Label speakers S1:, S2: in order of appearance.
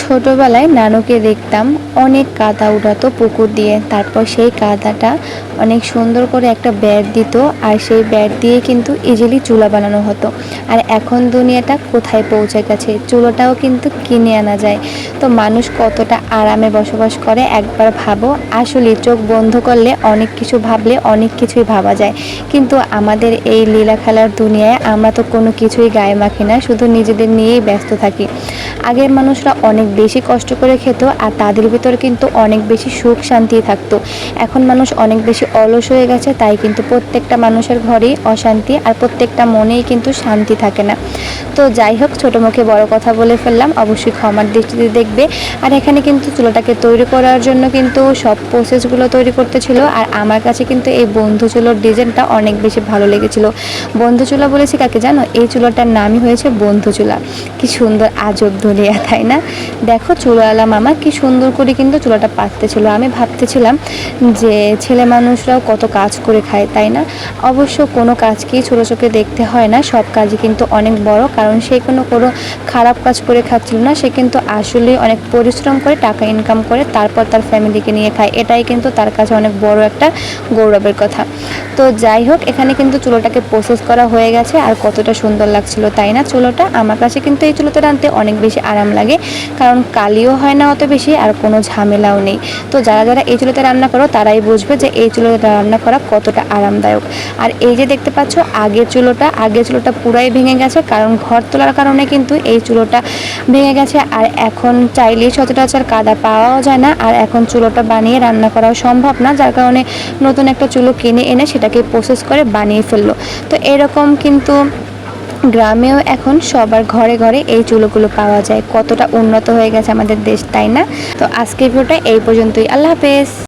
S1: ছোটবেলায় নানুকে দেখতাম অনেক কাদা উঠাতো পুকুর দিয়ে। তারপর সেই কাদাটা অনেক সুন্দর করে একটা ব্যাট দিত আর সেই ব্যাট দিয়ে কিন্তু ইজিলি চুলা বানানো হতো। আর এখন দুনিয়াটা কোথায় পৌঁছে গেছে? চুলোটাও কিন্তু কিনে আনা যায়। তো মানুষ কতটা আরামে বসবাস করে একবার ভাবো। আসলে চোখ বন্ধ করলে অনেক কিছু ভাবলে অনেক কিছুই ভাবা যায়। কিন্তু আমাদের এই লীলা খেলার দুনিয়ায় আমরা তো কোনো কিছুই গায়ে মাখি না, শুধু নিজেদের নিয়েই ব্যস্ত থাকি। আগের মানুষরা অনেক বেশি কষ্ট করে খেত আর তাদের ভিতরে কিন্তু অনেক বেশি সুখ শান্তি থাকতো। এখন মানুষ অনেক বেশি অলস হয়ে গেছে, তাই কিন্তু প্রত্যেকটা মানুষের ঘরেই অশান্তি আর প্রত্যেকটা মনেই কিন্তু শান্তি থাকে না। তো যাই হোক, ছোটো মুখে বড় কথা বলে ফেললাম, অবশ্যই ক্ষমার দৃষ্টিতে দেখবে। আর এখানে কিন্তু চুলাটাকে তৈরি করার জন্য কিন্তু সব প্রসেসগুলো তৈরি করতেছিল আর আমার কাছে কিন্তু এই বন্ধু চুলোর ডিজাইনটা অনেক বেশি ভালো লেগেছিল। বন্ধু চুলা বলেছি কাকে জানো? এই চুলাটার নামই হয়েছে বন্ধু চুলা। কি সুন্দর আজব দুনিয়া, তাই না? দেখো চুলাওয়ালা মামা কি সুন্দর করে কিন্তু চুলাটা পাততেছিল। আমি ভাবতেছিলাম যে ছেলে মানুষরাও কত কাজ করে খায়, তাই না? অবশ্য কোনো কাজকেই ছোটো চোখে দেখতে হয় না, সব কাজই কিন্তু অনেক বড়, কারণ সে কোনো কোনো খারাপ কাজ করে খাচ্ছিল না, সে কিন্তু আসলে অনেক পরিশ্রম করে, টাকা ইনকাম করে, তারপর তার ফ্যামিলিকে নিয়ে খায়। এটাই কিন্তু তার কাছে অনেক বড় একটা গৌরবের কথা। তো যাই হোক, এখানে কিন্তু চুলোটাকে প্রসেস করা হয়ে গেছে। আর কতটা সুন্দর লাগছিল, তাই না? চুলোটা আমার কাছে কিন্তু এই চুলোতে রাঁধতে অনেক বেশি আরাম লাগে, কারণ কালিও হয় না অত বেশি, আর কোনো ঝামেলাও নেই। তো যারা যারা এই চুলোতে রান্না করো, তারাই বুঝবে যে এই চুলোতে রান্না করা কতটা আরামদায়ক। আর এই যে দেখতে পাচ্ছ, আগের চুলোটা আগের চুলোটা পুরাই ভেঙে গেছে, কারণ ঘর তোলার কারণে কিন্তু এই চুলোটা ভেঙে গেছে। আর এখন চাইলেই সচরাচর কাদা পাওয়াও যায় না, আর এখন চুলোটা বানিয়ে রান্না করাও সম্ভব না, যার কারণে নতুন একটা চুলো কিনে এনে সেটাকে প্রসেস করে বানিয়ে ফেলল। তো এরকম কিন্তু গ্রামেও এখন সবার ঘরে ঘরে এই চুলোগুলো পাওয়া যায়। কতটা উন্নত হয়ে গেছে আমাদের দেশ, তাই না? তো আজকের ভিডিওটা এই পর্যন্তই। আল্লাহ হাফেজ।